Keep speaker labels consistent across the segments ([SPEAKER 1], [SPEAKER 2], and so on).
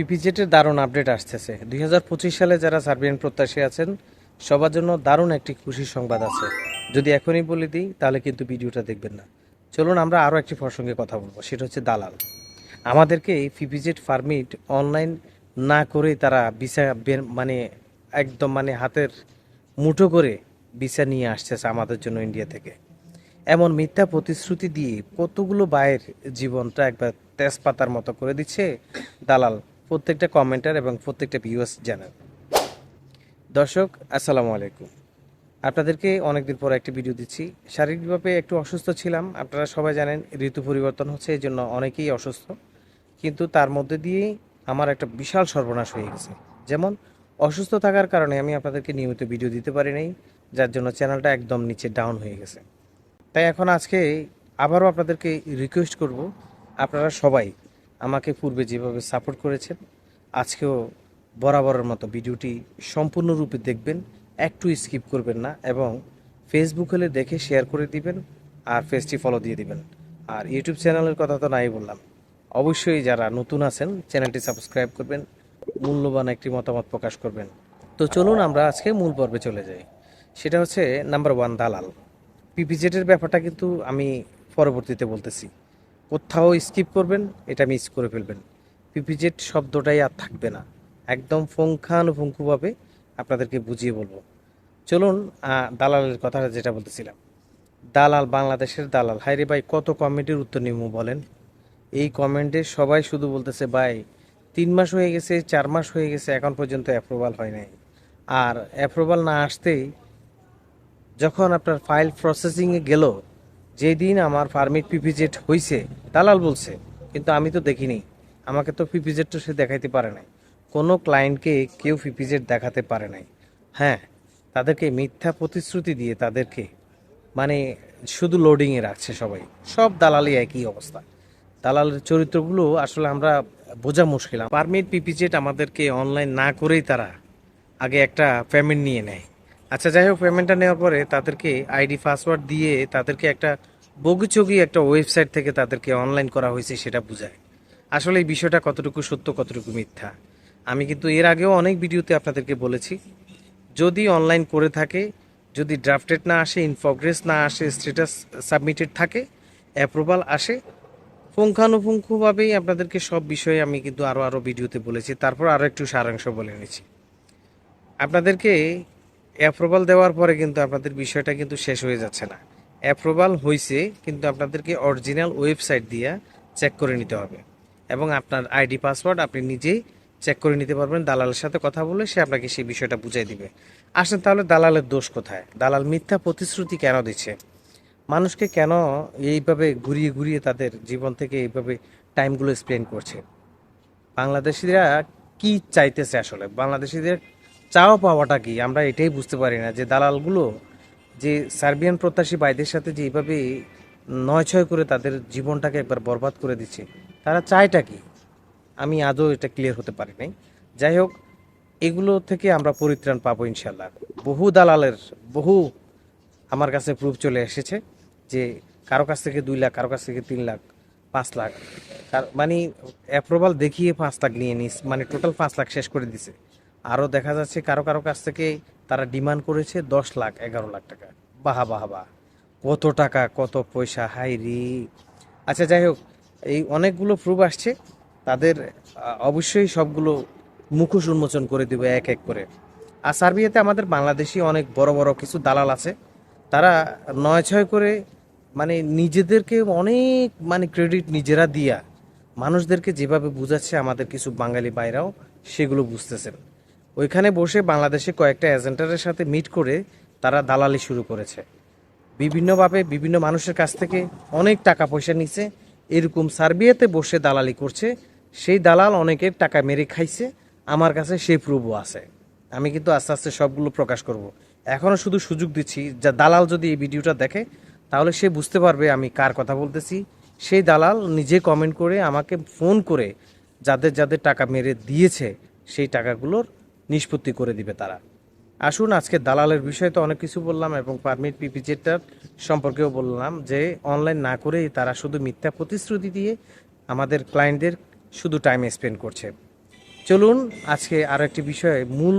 [SPEAKER 1] পিপিজেটের দারুণ আপডেট আসতেছে। দুই হাজার পঁচিশ সালে যারা সার্বিয়ান প্রত্যাশী আছেন, সবার জন্য দারুণ একটি খুশির সংবাদ আছে। যদি এখনই বলে দিই, তাহলে কিন্তু ভিডিওটা দেখবেন না। চলুন আমরা আরও একটি প্রসঙ্গে কথা বলব, সেটা হচ্ছে দালাল। আমাদেরকে এই পিপিজেট পারমিট অনলাইন না করেই তারা ভিসা মানে একদম মানে হাতের মুঠো করে ভিসা নিয়ে আসতেছে আমাদের জন্য ইন্ডিয়া থেকে। এমন মিথ্যা প্রতিশ্রুতি দিয়ে কতগুলো বায়ের জীবনটা একবার তেজপাতার মতো করে দিচ্ছে দালাল। প্রত্যেকটা কমেন্টার এবং প্রত্যেকটা ভিউয়ার্স জানান। দর্শক, আসসালামু আলাইকুম। আপনাদেরকে অনেকদিন পর একটি ভিডিও দিচ্ছি। শারীরিকভাবে একটু অসুস্থ ছিলাম। আপনারা সবাই জানেন, ঋতু পরিবর্তন হচ্ছে এই জন্য অনেকেই অসুস্থ। কিন্তু তার মধ্যে দিয়েই আমার একটা বিশাল সর্বনাশ হয়ে গেছে। যেমন, অসুস্থ থাকার কারণে আমি আপনাদেরকে নিয়মিত ভিডিও দিতে পারি নাই, যার জন্য চ্যানেলটা একদম নিচে ডাউন হয়ে গেছে। তাই এখন আজকে আবারও আপনাদেরকে রিকোয়েস্ট করব। আপনারা সবাই আমাকে পূর্বে যেভাবে সাপোর্ট করেছেন, আজকেও বরাবরের মতো ভিডিওটি সম্পূর্ণরূপে দেখবেন, একটু স্কিপ করবেন না এবং ফেসবুক হলে দেখে শেয়ার করে দিবেন আর পেজটি ফলো দিয়ে দিবেন। আর ইউটিউব চ্যানেলের কথা তো নাই বললাম। অবশ্যই যারা নতুন আছেন চ্যানেলটি সাবস্ক্রাইব করবেন, মূল্যবান একটি মতামত প্রকাশ করবেন। তো চলুন আমরা আজকে মূল পর্বে চলে যাই। সেটা হচ্ছে নাম্বার ওয়ান দালাল। পিপিজেটের ব্যাপারটা কিন্তু আমি পরবর্তীতে বলতেছি। কোথাও স্কিপ করবেন, এটা মিস করে ফেলবেন। পিপিজেট শব্দটাই আর থাকবে না। একদম পুঙ্খানুপুঙ্খুভাবে আপনাদেরকে বুঝিয়ে বলব। চলুন দালালের কথা যেটা বলতেছিলাম। দালাল বাংলাদেশের দালাল। হাইরে ভাই, কত কমেন্টের উত্তর নিব বলেন? এই কমেন্টে সবাই শুধু বলতেছে, ভাই, তিন মাস হয়ে গেছে, চার মাস হয়ে গেছে, এখন পর্যন্ত অ্যাপ্রুভাল হয় নাই। আর অ্যাপ্রুভাল না আসতেই যখন আপনার ফাইল প্রসেসিংয়ে গেল যেই দিন আমার পারমিট পিপিজেট হয়েছে দালাল বলছে, কিন্তু আমি তো দেখিনি। আমাকে তো পিপিজেট তো সে দেখাইতে পারে নাই। কোনো ক্লায়েন্টকে কেউ পিপিজেট দেখাতে পারে নাই। হ্যাঁ তাদেরকে মিথ্যা প্রতিশ্রুতি দিয়ে তাদেরকে মানে শুধু লোডিংয়ে রাখছে সবাই। সব দালালি একই অবস্থা। দালালের চরিত্রগুলো আসলে আমরা বোঝা মুশকিল। পারমিট পিপিজেট আমাদেরকে অনলাইন না করেই তারা আগে একটা পেমেন্ট নিয়ে নেয়। আচ্ছা যাই হোক পেমেন্টটা নেওয়ার পরে তাদেরকে আইডি পাসওয়ার্ড দিয়ে তাদেরকে একটা বগিচগি একটা ওয়েবসাইট থেকে তাদেরকে অনলাইন করা হয়েছে সেটা বোঝায়। আসলে এই বিষয়টা কতটুকু সত্য, কতটুকু মিথ্যা? আমি কিন্তু এর আগেও অনেক ভিডিওতে আপনাদেরকে বলেছি, যদি অনলাইন করে থাকে, যদি ড্রাফটেড না আসে ইন প্রগ্রেস না আসে, স্ট্যাটাস সাবমিটেড থাকে, অ্যাপ্রুভাল আসে, পুঙ্খানুপুঙ্খভাবেই আপনাদেরকে সব বিষয়ে আমি কিন্তু আরও আরও ভিডিওতে বলেছি। তারপর আরও একটু সারাংশ বলে নিচ্ছি। আপনাদেরকে অ্যাপ্রুভাল দেওয়ার পরে কিন্তু আপনাদের বিষয়টা কিন্তু শেষ হয়ে যাচ্ছে না। অ্যাপ্রুভাল হয়েছে কিন্তু আপনাদেরকে অরিজিনাল ওয়েবসাইট দিয়ে চেক করে নিতে হবে। এবং আপনার আইডি পাসওয়ার্ড আপনি নিজেই চেক করে নিতে পারবেন, দালালের সাথে কথা বলে সে আপনাকে সেই বিষয়টা বুঝাই দিবে। আসেন তাহলে দালালের দোষ কোথায়? দালাল মিথ্যা প্রতিশ্রুতি কেন দিচ্ছে? মানুষকে কেন এইভাবে ঘুরিয়ে ঘুরিয়ে তাদের জীবন থেকে এইভাবে টাইমগুলো স্পেন্ড করছে? বাংলাদেশিরা কি চাইতেছে আসলে? বাংলাদেশিদের চাওয়া পাওয়াটা কি? আমরা এটাই বুঝতে পারি না যে দালালগুলো যে সার্বিয়ান প্রত্যাশী ভাইদের সাথে যে এইভাবে নয় ছয় করে তাদের জীবনটাকে একবার বরবাদ করে দিচ্ছে, তারা চায়টা কি? আমি আজও এটা ক্লিয়ার হতে পারি নাই। যাই হোক, এগুলো থেকে আমরা পরিত্রাণ পাবো ইনশাল্লাহ বহু দালালের, বহু আমার কাছে প্রুফ চলে এসেছে যে কারও কাছ থেকে দুই লাখ, কারও কাছ থেকে তিন লাখ, পাঁচ লাখ মানে অ্যাপ্রুভাল দেখিয়ে পাঁচ লাখ নিয়ে নিস মানে টোটাল পাঁচ লাখ শেষ করে দিছে। আরও দেখা যাচ্ছে কারও কারও কাছ থেকে তারা ডিমান্ড করেছে দশ লাখ, এগারো লাখ টাকা। বাহা বাহা, বাহ। কত টাকা, কত পয়সা হাই রি। আচ্ছা যাই হোক, এই অনেকগুলো প্রুফ আসছে। তাদের অবশ্যই সবগুলো মুখোশ উন্মোচন করে দেবে এক এক করে। আর সার্বিয়াতে আমাদের বাংলাদেশি অনেক বড় বড় কিছু দালাল আছে। তারা নয়, ছয় করে মানে নিজেদেরকে অনেক মানে ক্রেডিট নিজেরা দিয়া, মানুষদেরকে যেভাবে বুঝাচ্ছে আমাদের কিছু বাঙালি বাইরাও সেগুলো বুঝতেছেন। ওইখানে বসে বাংলাদেশে কয়েকটা এজেন্টারের সাথে মিট করে তারা দালালি শুরু করেছে। বিভিন্নভাবে বিভিন্ন মানুষের কাছ থেকে অনেক টাকা পয়সা নিছে। এরকম সার্বিয়াতে বসে দালালি করছে। সেই দালাল অনেকের টাকা মেরে খাইছে। আমার কাছে সেই প্রুফও আছে। আমি কিন্তু আস্তে আস্তে সবগুলো প্রকাশ করব। এখনও শুধু সুযোগ দিচ্ছি যা দালাল যদি এই ভিডিওটা দেখে, তাহলে সে বুঝতে পারবে আমি কার কথা বলতেছি। সেই দালাল নিজে কমেন্ট করে আমাকে ফোন করে যাদের যাদের টাকা মেরে দিয়েছে, সেই টাকাগুলোর নিষ্পত্তি করে দিবে তারা। আসুন, আজকে দালালের বিষয়ে তো অনেক কিছু বললাম এবং পারমিট পিপিজেটার সম্পর্কেও বললাম যে অনলাইন না করেই তারা শুধু মিথ্যা প্রতিশ্রুতি দিয়ে আমাদের ক্লায়েন্টদের শুধু টাইম স্পেন্ড করছে। চলুন, আজকে আরও একটি বিষয়ে মূল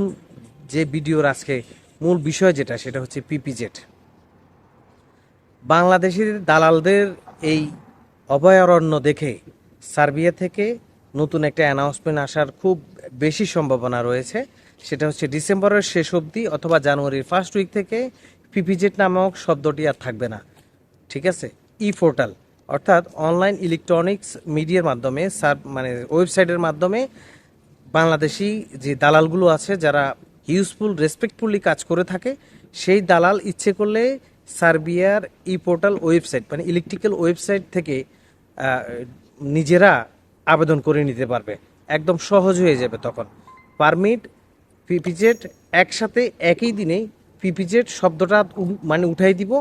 [SPEAKER 1] যে ভিডিওর আজকে মূল বিষয় যেটা, সেটা হচ্ছে পিপিজেড বাংলাদেশের দালালদের এই অভয়ারণ্য দেখে সার্বিয়া থেকে নতুন একটা অ্যানাউন্সমেন্ট আসার খুব বেশি সম্ভাবনা রয়েছে। সেটা হচ্ছে ডিসেম্বরের শেষ অবধি অথবা জানুয়ারির ফার্স্ট উইক থেকে পিপিজেড নামক শব্দটি আর থাকবে না। ঠিক আছে? ই পোর্টাল অর্থাৎ অনলাইন ইলেকট্রনিক্স মিডিয়ার মাধ্যমে সার মানে ওয়েবসাইটের মাধ্যমে বাংলাদেশি যে দালালগুলো আছে, যারা ইউজফুল রেসপেক্টফুলি কাজ করে থাকে, সেই দালাল ইচ্ছে করলে সার্বিয়ার ই পোর্টাল ওয়েবসাইট মানে ইলেকট্রিক্যাল ওয়েবসাইট থেকে নিজেরা আবেদন করে নিতে পারবে। একদম সহজ হয়ে যাবে তখন। পারমিট, পিপিজেড, একসাথে একই দিনে পিপিজেড শব্দটা মানে উঠাই দিব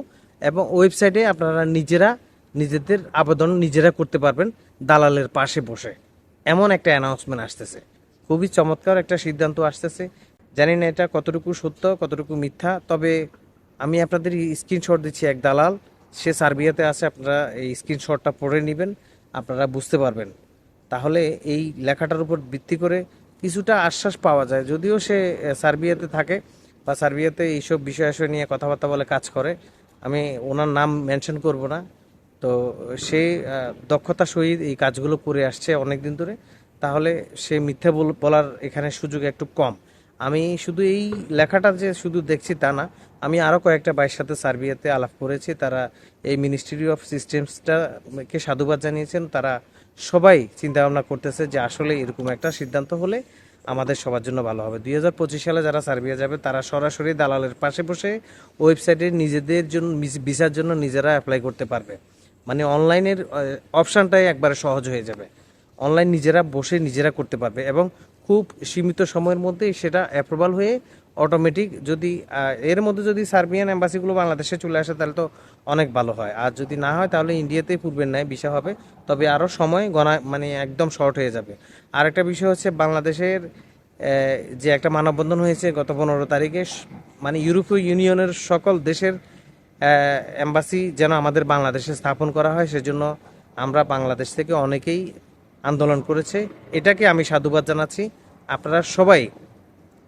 [SPEAKER 1] এবং ওয়েবসাইটে আপনারা নিজেরা, নিজেদের আবেদন নিজেরা করতে পারবেন দালালের পাশে বসে। এমন একটা অ্যানাউন্সমেন্ট আসতেছে। খুবই চমৎকার একটা সিদ্ধান্ত আসতেছে। জানি না এটা কতটুকু সত্য, কতটুকু মিথ্যা, তবে আমি আপনাদের স্ক্রিনশট দিচ্ছি এক দালাল। সে সার্বিয়াতে আছে, আপনারা এই স্ক্রিনশটটা পড়ে নেবেন, আপনারা বুঝতে পারবেন। তাহলে এই লেখাটার উপর ভিত্তি করে কিছুটা আশ্বাস পাওয়া যায়। যদিও সে সার্বিয়াতে থাকে বা সার্বিয়াতে এইসব বিষয় আশয় নিয়ে কথাবার্তা বলে কাজ করে। আমি ওনার নাম মেনশন করব না। তো সে দক্ষতা সহিত এই কাজগুলো করে আসছে অনেক দিন ধরে। তাহলে সে মিথ্যা বল- বলার এখানে সুযোগ একটু কম। আমি শুধু এই লেখাটা যে শুধু দেখছি তা না, আমি আরও কয়েকটা বাইয়ের সাথে সার্বিয়াতে আলাপ করেছি, তারা এই মিনিস্ট্রি অফ সিস্টেমসটাকে সাধুবাদ জানিয়েছেন, তারা সবাই চিন্তা ভাবনা করতেছে যে আসলে এরকম একটা সিদ্ধান্ত হলে আমাদের সবার জন্য ভালো হবে। দুই হাজার পঁচিশ সালে যারা সার্বিয়া যাবে, তারা সরাসরি দালালের পাশে বসে ওয়েবসাইটে নিজেদের জন্য ভিসার জন্য নিজেরা অ্যাপ্লাই করতে পারবে। মানে অনলাইনের অপশানটাই একবারে সহজ হয়ে যাবে। অনলাইন নিজেরা বসে নিজেরা করতে পারবে এবং খুব সীমিত সময়ের মধ্যেই সেটা অ্যাপ্রুভাল হয়ে অটোমেটিক যদি এর মধ্যে যদি সার্বিয়ান অ্যাম্বাসিগুলো বাংলাদেশে চলে আসে, তাহলে তো অনেক ভালো হয়। আর যদি না হয়, তাহলে ইন্ডিয়াতেই পূর্বের ন্যায় বিষয় হবে। তবে আরও সময় গণা মানে একদম শর্ট হয়ে যাবে। আর একটা বিষয় হচ্ছে বাংলাদেশের যে একটা মানববন্ধন হয়েছে গত পনেরো তারিখে মানে ইউরোপীয় ইউনিয়নের সকল দেশের এম্বাসি যেন আমাদের বাংলাদেশে স্থাপন করা হয়, সেজন্য আমরা বাংলাদেশ থেকে অনেকেই আন্দোলন করেছে। এটাকে আমি সাধুবাদ জানাচ্ছি। আপনারা সবাই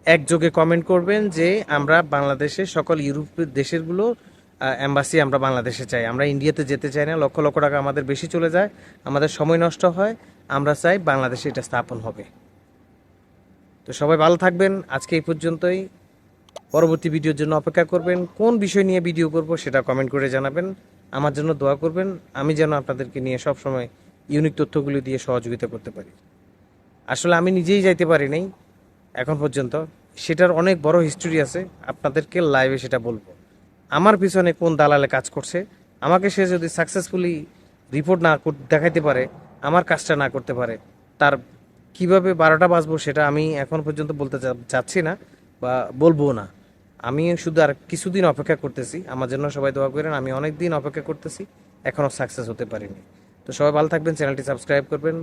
[SPEAKER 1] একযোগে কমেন্ট করবেন যে আমরা বাংলাদেশের সকল ইউরোপীয় দেশেরগুলো অ্যাম্বাসি আমরা বাংলাদেশে চাই। আমরা ইন্ডিয়াতে যেতে চাই না। লক্ষ লক্ষ টাকা আমাদের বেশি চলে যায়। আমাদের সময় নষ্ট হয়। আমরা চাই বাংলাদেশে এটা স্থাপন হবে। তো সবাই ভালো থাকবেন। আজকে এই পর্যন্তই। পরবর্তী ভিডিওর জন্য অপেক্ষা করবেন। কোন বিষয় নিয়ে ভিডিও করব সেটা কমেন্ট করে জানাবেন। আমার জন্য দোয়া করবেন। আমি যেন আপনাদেরকে নিয়ে সব সময় ইউনিক তথ্যগুলি দিয়ে সহযোগিতা করতে পারি। আসলে আমি নিজেই যাইতে পারি নাই, এখন পর্যন্ত। সেটার অনেক বড় হিস্টোরি আছে, আপনাদেরকে লাইভে সেটা বলব। আমার পিছনে কোন দালালে কাজ করছে, আমাকে সে যদি সাকসেসফুলি রিপোর্ট না দেখাইতে পারে, আমার কাজটা না করতে পারে, তার কীভাবে বারোটা বাজবো সেটা আমি এখন পর্যন্ত বলতে চাচ্ছি না বা বলব না। আমি শুধু আর কিছুদিন অপেক্ষা করতেছি, আমার জন্য সবাই দোয়া করেন, আমি অনেক দিন অপেক্ষা করতেছি এখনও সাকসেস হতে পারিনি। তো সবাই ভালো থাকবেন চ্যানেলটি সাবস্ক্রাইব করবেন।